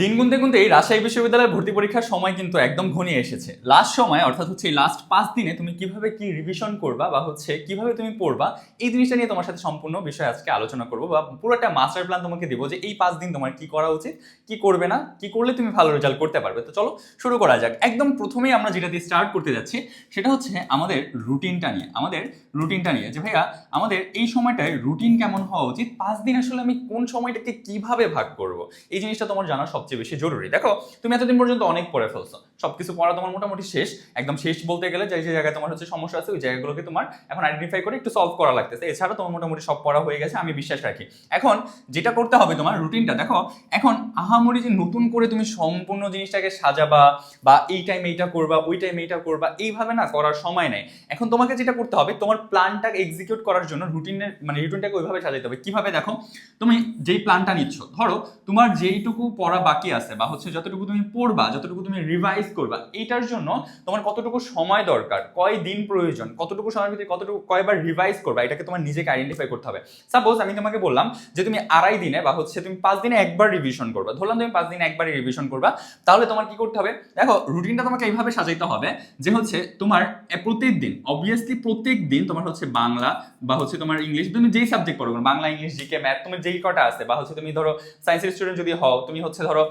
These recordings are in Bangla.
দিন গুনতে গুনতে এই রাজশাহী বিশ্ববিদ্যালয়ের ভর্তি পরীক্ষার সময় কিন্তু একদম ঘনিয়ে এসেছে। লাস্ট সময়, অর্থাৎ হচ্ছে এই লাস্ট পাঁচ দিনে তুমি কীভাবে কি রিভিশন করবা বা হচ্ছে কীভাবে তুমি পড়বা, এই জিনিসটা নিয়ে তোমার সাথে সম্পূর্ণ বিষয় আজকে আলোচনা করব বা পুরো একটা মাস্টার প্ল্যান তোমাকে দিব যে এই পাঁচ দিন তোমার কি করা উচিত, কি করবে না, কি করলে তুমি ভালো রেজাল্ট করতে পারবে। তো চলো শুরু করা যাক। একদম প্রথমেই আমরা যেটা দিয়ে স্টার্ট করতে যাচ্ছি, সেটা হচ্ছে আমাদের রুটিনটা নিয়ে। আমাদের রুটিনটা নিয়ে যে ভাইয়া, আমাদের এই সময়টায় রুটিন কেমন হওয়া উচিত? পাঁচ দিন আসলে আমি কোন সময়টাকে কীভাবে ভাগ করব? এই জিনিসটা তোমার জানা সবচেয়ে বেশি জরুরি। দেখো, তুমি এতদিন পর্যন্ত অনেক পড়ে ফেলছো। সবকিছু পড়া তোমার মোটামুটি শেষ। একদম শেষ বলতে গেলে যে জায়গায় তোমার হচ্ছে সমস্যা আছে, ওই জায়গাগুলোকে তোমার এখন আইডেন্টিফাই করে একটু সলভ করা লাগতেছে। এছাড়া তোমার মোটামুটি সব পড়া হয়ে গেছে, আমি বিশ্বাস রাখি। এখন যেটা করতে হবে তোমার রুটিনটা দেখো, এখন আহামরি যে নতুন করে তুমি সম্পূর্ণ জিনিসটাকে সাজাবা বা এই টাইম এইটা করবা, ওই টাইম এইটা করবা, এইভাবে না করার সময় নেই। এখন তোমাকে যেটা করতে হবে, তোমার প্ল্যানটা এক্সিকিউট করার জন্য রুটিনের মানে রুটিনটাকে ওইভাবে সাজাতে হবে। কীভাবে দেখো, তুমি যেই প্ল্যানটা নিচ্ছ, ধরো, তোমার যেইটুকু পড়া বাকি আছে বা হচ্ছে যতটুকু তুমি পড়বা, যতটুকু তুমি রিভাইজ করবা এইটার জন্য তোমার কতটুকু সময় দরকার, কয় দিন প্রয়োজন, কতটুকু সময়ের ভিতরে কতটুকু কয়বার রিভাইজ করবা, এটাকে তোমার নিজেকে আইডেন্টিফাই করতে হবে। সাপোজ আমি তোমাকে বললাম যে তুমি আড়াই দিনে বা হচ্ছে তুমি পাঁচ দিনে একবার রিভিশন করবা, ধরলাম তুমি পাঁচ দিনে একবারই রিভিশন করবা, তাহলে তোমার কি করতে হবে? দেখো রুটিনটা তোমাকে এইভাবে সাজাইতে হবে যে হচ্ছে তোমার এ প্রত্যেক দিন অবভিয়াসলি প্রত্যেক দিন তোমার হচ্ছে বাংলা বা হচ্ছে তোমার ইংলিশ তুমি যেই সাবজেক্ট পড়ো, বাংলা ইংলিশ জিকে ম্যাথ তোমার যেই কটা আছে বা হচ্ছে তুমি ধরো সায়েন্সের স্টুডেন্ট যদি হও, তুমি হচ্ছে ধরো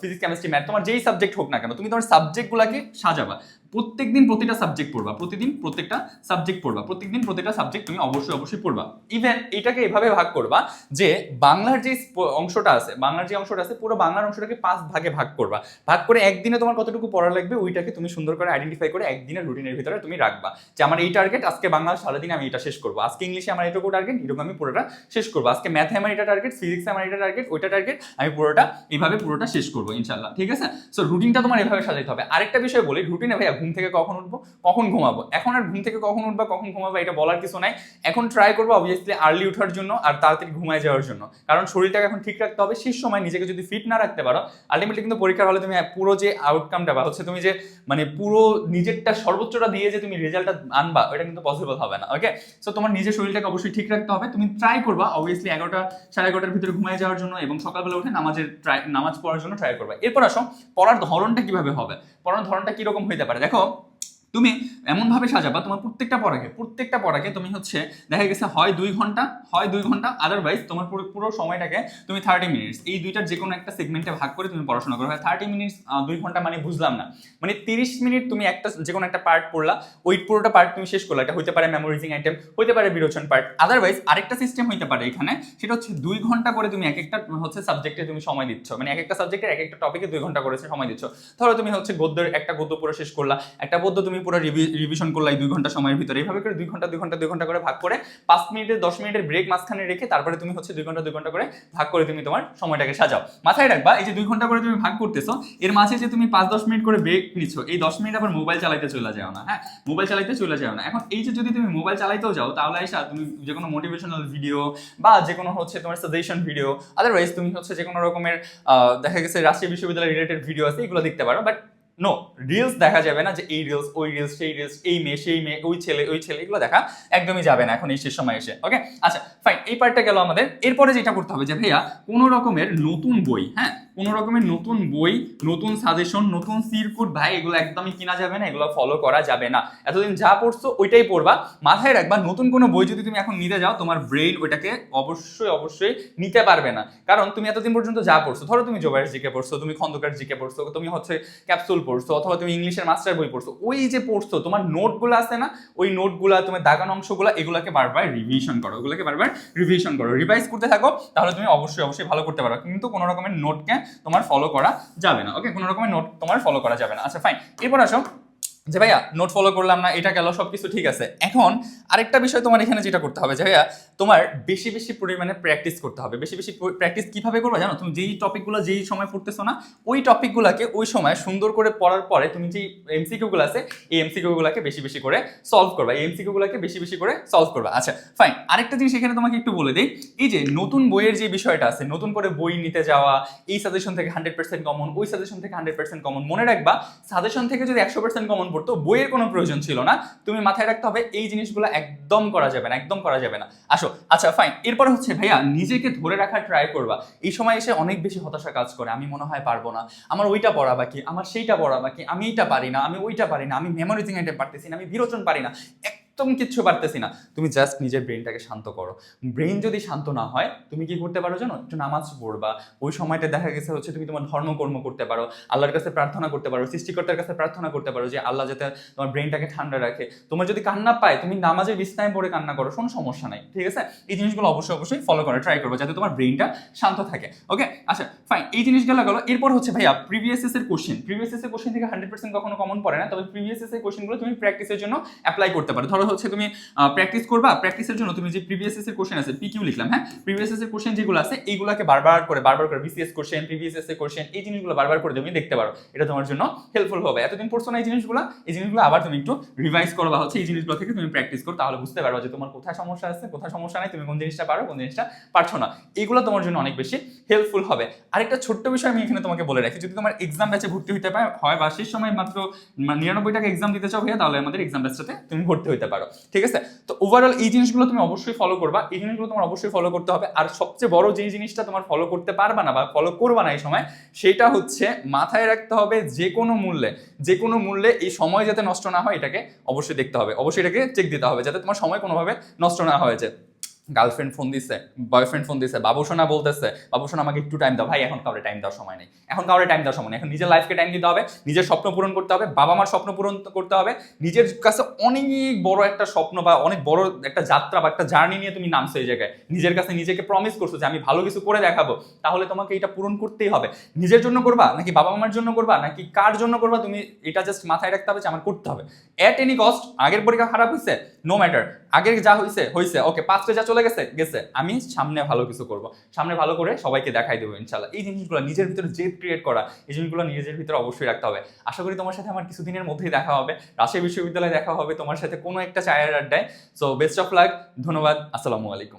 ফিজিক্স কেমিস্ট্রি ম্যাথ তোমার যেই সাবজেক্ট হোক না কেন তুমি তোমার সাবজেক্টগুলোকে সাজাবা। প্রত্যেক দিন প্রতিটা সাবজেক্ট পড়বা, প্রতিদিন প্রত্যেকটা সাবজেক্ট পড়বা, প্রত্যেকদিন প্রত্যেকটা সাবজেক্ট তুমি অবশ্যই অবশ্যই পড়বা। ইভেন এটাকে এভাবে ভাগ করবা যে বাংলার যে অংশটা আছে, বাংলার যে অংশটা আছে, পুরো বাংলার অংশটাকে পাঁচ ভাগে ভাগ করবা। ভাগ করে একদিনে তোমার কতটুকু পড়া লাগবে ওইটাকে তুমি সুন্দর করে আইডেন্টিফাই করে একদিনের রুটিনের ভিতরে তুমি রাখবা। যে আমার এই টার্গেট আজকে বাংলা সারাদিন আমি এটা শেষ করব, আজকে ইংলিশে আমার এটুকু টার্গেট এরকম আমি পুরোটা শেষ করব। আজকে ম্যাথে আমার এটা টার্গেট ফিজিক্সে আমার এটা টার্গেট ওইটা টার্গেট আমি পুরোটা এইভাবে পুরোটা শেষ করব ইনশাল্লাহ ঠিক আছে? সো রুটিনটা তোমার এভাবে সাজাইতে হবে। আরেকটা বিষয় বলি রুটিনে ভাইয়া ঘুম থেকে কখন উঠবো? কখন ঘুমাবো? এখন আর ঘুম থেকে কখন উঠবা, কখন ঘুমাবো এটা বলার কিছু নাই। এখন ট্রাই করব অবভিয়াসলি আর্লি ওঠার জন্য আর তাড়াতাড়ি ঘুমায় যাওয়ার জন্য। কারণ শরীরটাকে এখন ঠিক রাখতে হবে। শেষ সময় নিজেকে যদি ফিট না রাখতে পারো আলটিমেটলি কিন্তু পরীক্ষার হলে তুমি পুরো যে আউটকামটা বা হচ্ছে তুমি যে মানে পুরো নিজেরটা সর্বোচ্চটা দিয়ে যে তুমি রেজাল্টটা আনবা ওটা কিন্তু পসিবল হবে না ওকে সো তোমার নিজের শরীরটাকে অবশ্যই ঠিক রাখতে হবে। তুমি ট্রাই করবা অবভিয়াসলি এগারোটা, সাড়ে এগারোটার ভিতরে ঘুমায় যাওয়ার জন্য এবং সকালবেলা উঠে নামাজের ট্রাই নামাজ পড়ার জন্য ট্রাই করবা। এরপর আসো, পড়ার ধরনটা কীভাবে হবে? পড়ার ধরনটা কীরকম হইতে পারে? দেখো তুমি এমনভাবে সাজাবা তোমার প্রত্যেকটা পড়াকে প্রত্যেকটা পড়াকে তুমি হচ্ছে দেখা গেছে হয় দুই ঘণ্টা, হয় দুই ঘণ্টা আদারওয়াইজ তোমার পুরো সময়টাকে তুমি থার্টি মিনিটস এই দুইটার যে কোনো একটা সেগমেন্টে ভাগ করে তুমি পড়াশোনা করো। থার্টি মিনিটস দুই ঘণ্টা মানে বুঝলাম না। মানে তিরিশ মিনিট তুমি একটা যে কোনো একটা পার্ট পড়লা, ওই পুরোটা পার্ট তুমি শেষ করলা। এটা হতে পারে মেমোরিজিং আইটেম হতে পারে বিরোচন পার্ট আদারওয়াইজ আরেকটা সিস্টেম হতে পারে এখানে, সেটা হচ্ছে দুই ঘণ্টা করে তুমি এক একটা হচ্ছে সাবজেক্টে তুমি সময় দিচ্ছ। মানে এক একটা সাবজেক্টের এক একটা টপিকে দুই ঘণ্টা করে সময় দিচ্ছ। ধরো তুমি হচ্ছে গদ্যের একটা গদ্য পুরো শেষ করলা, একটা গদ্য তুমি পুরো রিভিশন করলা এই দুই ঘণ্টা সময়ের ভিতরে। এইভাবে করে দুই ঘণ্টা দুই ঘণ্টা দুই ঘণ্টা করে ভাগ করে পাঁচ মিনিটের দশ মিনিটের ব্রেক মাঝখানে রেখে তারপরে তুমি হচ্ছে দুই ঘণ্টা দুই ঘণ্টা করে ভাগ করে তুমি তোমার সময়টাকে সাজাও। মাথায় রাখবা, এই যে দুই ঘণ্টা করে তুমি ভাগ করতেছো, এর মাঝে যে তুমি পাঁচ, দশ মিনিট করে ব্রেক নিচ্ছ এই দশ মিনিট আবার মোবাইল চালাইতে চলে যাও না হ্যাঁ? মোবাইল চালাইতে চলে যাও না। এখন এই যে যদি তুমি মোবাইল চালাইতেও যাও, তাহলে এসা তুমি যে কোনো মোটিভেশনাল ভিডিও বা যে কোনো হচ্ছে তোমার সাজেশন ভিডিও আদারওয়াইজ তুমি হচ্ছে যে কোনো রকমের দেখা গেছে রাষ্ট্রীয় বিশ্ববিদ্যালয় রিলেটেড ভিডিও আছে, এগুলো দেখতে পারো। বাট নো রিলস দেখা যাবে না যে এই রিলস ওই রিলস সেই রিলস এই মেয়ে, সেই মেয়ে, ওই ছেলে ওই ছেলে, এগুলো দেখা একদমই যাবে না এখন এই শেষ সময় এসে ওকে আচ্ছা ফাইন এই পার্টটা গেল আমাদের। এরপরে যেটা করতে হবে যে, ভাইয়া, কোনো রকমের নতুন বই হ্যাঁ কোনো রকমের নতুন বই, নতুন সাজেশন নতুন সিরকুট ভাই, এগুলো একদমই কিনা যাবে না, এগুলো ফলো করা যাবে না। এতদিন যা পড়ছো, ওইটাই পড়বা। মাথায় রাখবা, নতুন কোনো বই যদি তুমি এখন নিতে যাও, তোমার ব্রেন ওইটাকে অবশ্যই অবশ্যই নিতে পারবে না। কারণ তুমি এতদিন পর্যন্ত যা পড়ছো, ধরো তুমি জোবাইয়ের জিকে পড়ছো, তুমি খন্দকার জিকে পড়ছো, তুমি হচ্ছে ক্যাপসুল পড়ছো, অথবা তুমি ইংলিশের মাস্টার বই পড়ছো, ওই যে পড়ছো, তোমার নোটগুলো আছে না, ওই নোটগুলা তোমার দাগান অংশগুলো, এগুলোকে বারবার রিভিশন করো ওগুলোকে বারবার রিভিশন করো। রিভাইজ করতে থাকো, তাহলে তুমি অবশ্যই অবশ্যই ভালো করতে পারো কিন্তু কোনো রকমের নোটকে তোমার ফলো করা যাবে না। ওকে কোনো রকমের নোট তোমার ফলো করা যাবে না। আচ্ছা ফাইন এরপর আসো। যে ভাইয়া নোট ফলো করলাম না, এটা গেল সব কিছু ঠিক আছে। এখন আরেকটা বিষয় তোমার এখানে যেটা করতে হবে যে ভাইয়া, তোমার বেশি বেশি পরিমাণে প্র্যাকটিস করতে হবে। বেশি বেশি প্র্যাকটিস কীভাবে করবে জানো? তুমি যেই টপিকগুলো যেই সময় পড়তেছো না, ওই টপিকগুলোকে ওই সময় সুন্দর করে পড়ার পরে তুমি যেই এমসিকিউগুলো আছে, এই এমসিকিউগুলোকে বেশি বেশি করে সলভ করবা। এই এমসিকিউগুলোকে বেশি বেশি করে সলভ করবা। আচ্ছা ফাইন আরেকটা জিনিস এখানে তোমাকে একটু বলে দিই। এই যে নতুন বইয়ের যে বিষয়টা আছে, নতুন করে বই নিতে যাওয়া, এই সাজেশন থেকে হান্ড্রেড পার্সেন্ট কমন ওই সাজেশন থেকে হান্ড্রেড পার্সেন্ট কমন মনে রাখবা সাজেশন থেকে যদি একশো পার্সেন্ট কমন পড়তো বইয়ের কোনো প্রয়োজন ছিল না। তুমি মাথায় রাখতে হবে, এই জিনিসগুলো একদম করা যাবে না, একদম করা যাবে না। আসো আচ্ছা ফাইন এরপরে হচ্ছে, ভাইয়া, নিজেকে ধরে রাখার ট্রাই করবা। এই সময় এসে অনেক বেশি হতাশা কাজ করে, আমি মনে হয় পারব না। আমার ওইটা পড়া বাকি, আমার সেইটা পড়া বাকি, আমি এইটা পারি না, আমি ওইটা পারি না, আমি মেমোরিজিং আইটেম পারতেছি না, আমি বিরোচন পারি না। একদম কিচ্ছু পারতেছি না। তুমি জাস্ট নিজের ব্রেনটাকে শান্ত করো। ব্রেন যদি শান্ত না হয়, তুমি কি করতে পারো জানো? একটু নামাজ পড়বা। ওই সময়টা দেখা গেছে হচ্ছে তুমি তোমার ধর্মকর্ম করতে পারো, আল্লাহর কাছে প্রার্থনা করতে পারো, সৃষ্টিকর্তার কাছে প্রার্থনা করতে পারো যে আল্লাহ যাতে তোমার ব্রেনটাকে ঠান্ডা রাখে। তোমার যদি কান্না পায়, তুমি নামাজের বিছনায় পড়ে কান্না করো, কোনো সমস্যা নাই, ঠিক আছে? এই জিনিসগুলো অবশ্যই অবশ্যই ফলো করে ট্রাই করব যাতে তোমার ব্রেনটা শান্ত থাকে। ওকে আচ্ছা ফাইন এই জিনিসগুলো গেলো। এরপর হচ্ছে ভাইয়া প্রিভিয়াস এর কোশ্চেন প্রিভিয়াস এর কোশ্চেন থেকে হান্ড্রেড পার্সেন্ট কখনো কমন পড়ে না, তবে প্রিভিয়াস এর কোশ্চেনগুলো তুমি প্র্যাকটিসের জন্য অ্যাপ্লাই করতে পারো। ধরো হচ্ছে তুমি প্র্যাকটিস করবা প্র্যাকটিসের জন্য তুমি যে প্রিভিয়াস এর কোশ্চেন আছে পিকিউ লিখলাম হ্যাঁ? প্রিভিয়াস এর কোশ্চেন যেগুলো আছে, এইগুলোকে বারবার করে বারবার করে বিসিএস কোশ্চেন প্রিভিয়াস এর কোশ্চেন এই জিনিসগুলো বারবার করে তুমি দেখতে পারো। এটা তোমার জন্য হেল্পফুল হবে। এতদিন পড়ছো না এই জিনিসগুলো এই জিনিসগুলো আবার তুমি একটু রিভাইজ করো বা হচ্ছে এই জিনিসগুলো থেকে তুমি প্র্যাকটিস করো, তাহলে বুঝতে পারবে যে তোমার কোথায় সমস্যা আছে, কোথায় সমস্যা নাই, তুমি কোন জিনিসটা পারো, কোন জিনিসটা পারছ না। এইগুলো তোমার জন্য অনেক বেশি হেল্পফুল হবে। আরেকটা ছোট্ট বিষয় আমি এখানে তোমাকে বলে রাখি, যদি তোমার এক্সাম ব্যাচে ভর্তি হতে পারে হয় বা শেষ সময় মাত্র নিরানব্বই টাকা এক্সাম দিতে চাও ভাইয়া, তাহলে আমাদের এক্সাম ব্যাচটাতে তুমি ভর্তি হতে পারো। ঠিক আছে? তো ওভারঅল এই জিনিসগুলো তুমি অবশ্যই ফলো করবা। এই জিনিসগুলো তোমার অবশ্যই ফলো করতে হবে। আর সবচেয়ে বড় যে জিনিসটা তোমার ফলো করতে পারবা না বা ফলো করবা না এই সময়, সেটা হচ্ছে মাথায় রাখতে হবে যে কোনো মূল্যে, যে কোনো মূল্যে এই সময় যাতে নষ্ট না হয় এটাকে অবশ্যই দেখতে হবে। অবশ্যই এটাকে চেক দিতে হবে, যাতে তোমার সময় কোনোভাবে নষ্ট না হয়েছে গার্লফ্রেন্ড ফোন দিছে বয়ফ্রেন্ড ফোন দিছে বাবুসোনা বলতেছে বাবুসোনা আমাকে একটু টাইম দাও। ভাই, এখন কাউরে টাইম দেওয়ার সময় নেই। এখন কাউরে টাইম দেওয়ার সময় নেই। এখন নিজের লাইফকে টাইম দিতে হবে, নিজের স্বপ্ন পূরণ করতে হবে বাবা মার স্বপ্ন পূরণ করতে হবে। নিজের কাছে অনেক বড় একটা স্বপ্ন বা অনেক বড় একটা যাত্রা বা একটা জার্নি নিয়ে তুমি নামছো এই জায়গায়। নিজের কাছে নিজেকে প্রমিস করছ যে, আমি ভালো কিছু করে দেখাবো। তাহলে তোমাকে এটা পূরণ করতেই হবে। নিজের জন্য করবা, নাকি বাবা মার জন্য করবা, নাকি কার জন্য করবা, তুমি এটা জাস্ট মাথায় রাখতে হবে যে, আমার করতে হবে। অ্যাট এনি কস্ট আগের পরীক্ষা খারাপ হয়েছে নো ম্যাটার আগের যা হয়েছে হয়েছে ওকে পাঁচটা যা চলে গেছে গেছে। আমি সামনে ভালো কিছু করব। সামনে ভালো করে সবাইকে দেখাই দেবো ইনশাল্লাহ এই জিনিসগুলো নিজের ভিতরে জেদ ক্রিয়েট করা, এই জিনিসগুলো নিজের ভিতরে অবশ্যই রাখতে হবে। আশা করি তোমার সাথে আমার কিছুদিনের মধ্যেই দেখা হবে। রাজশাহী বিশ্ববিদ্যালয়ে দেখা হবে তোমার সাথে কোনো একটা চায়ের আড্ডায়। সো বেস্ট অফ লাক ধন্যবাদ, আসসালামু আলাইকুম।